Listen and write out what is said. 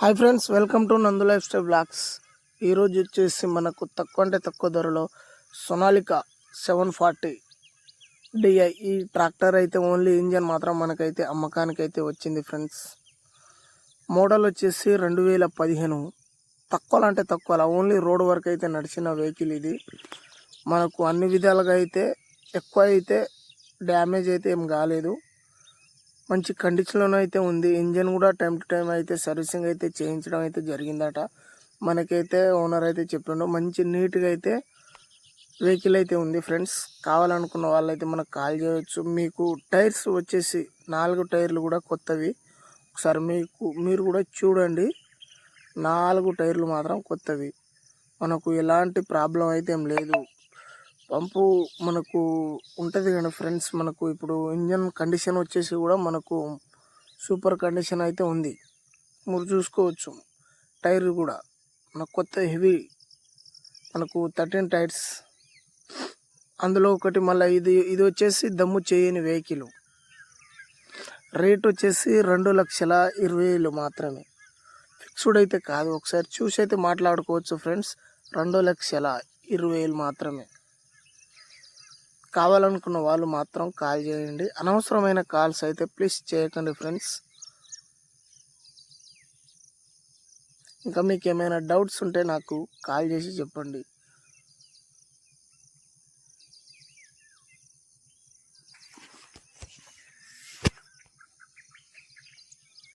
Hi friends welcome to Nandu life style blogs ఈరోజు వచ్చేసి మనకు తక్కువ అంటే తక్కువ ధరలో సొనాలిక సెవెన్ ఫార్టీ డిఐ ఈ ట్రాక్టర్ అయితే ఓన్లీ ఇంజన్ మాత్రం మనకైతే అమ్మకానికి అయితే వచ్చింది ఫ్రెండ్స్. మోడల్ వచ్చేసి రెండు వేల పదిహేను. తక్కువ అంటే తక్కువ ఓన్లీ రోడ్ వరకు అయితే నడిచిన వెహికల్ ఇది. మనకు అన్ని విధాలుగా అయితే ఎక్కువ అయితే డ్యామేజ్ అయితే ఏం కాలేదు. మంచి కండిషన్లో అయితే ఉంది. ఇంజన్ కూడా టైం టు టైం అయితే సర్వీసింగ్ అయితే చేయించడం అయితే జరిగిందట. మనకైతే ఓనర్ అయితే చెప్పిండు మంచి నీట్గా అయితే వెహికల్ అయితే ఉంది ఫ్రెండ్స్ కావాలనుకున్న వాళ్ళైతే మనకు కాల్ చేయవచ్చు మీకు టైర్స్ వచ్చేసి నాలుగు టైర్లు కూడా కొత్తవి. ఒకసారి మీకు మీరు కూడా చూడండి. నాలుగు టైర్లు మాత్రం కొత్తవి. మనకు ఎలాంటి ప్రాబ్లం అయితే ఏం లేదు. పంపు మనకు ఉంటుంది కానీ ఫ్రెండ్స్ మనకు ఇప్పుడు ఇంజన్ కండిషన్ వచ్చేసి కూడా మనకు సూపర్ కండిషన్ అయితే ఉంది. మీరు చూసుకోవచ్చు టైర్ కూడా మనకు కొత్త హెవీ మనకు థర్టీన్ టైర్స్. అందులో ఒకటి మళ్ళీ ఇది ఇది వచ్చేసి దమ్ము చేయని వెహికల్ రేట్ వచ్చేసి రెండు లక్షల ఇరవై వేలు మాత్రమే. ఫిక్స్డ్ అయితే కాదు ఒకసారి చూసి అయితే మాట్లాడుకోవచ్చు ఫ్రెండ్స్ రెండు లక్షల ఇరవై వేలు మాత్రమే. కావాలనుకున్న వాళ్ళు మాత్రం కాల్ చేయండి. అనవసరమైన కాల్స్ అయితే ప్లీజ్ చేయకండి ఫ్రెండ్స్. ఇంకా మీకు ఏమైనా డౌట్స్ ఉంటే నాకు కాల్ చేసి చెప్పండి.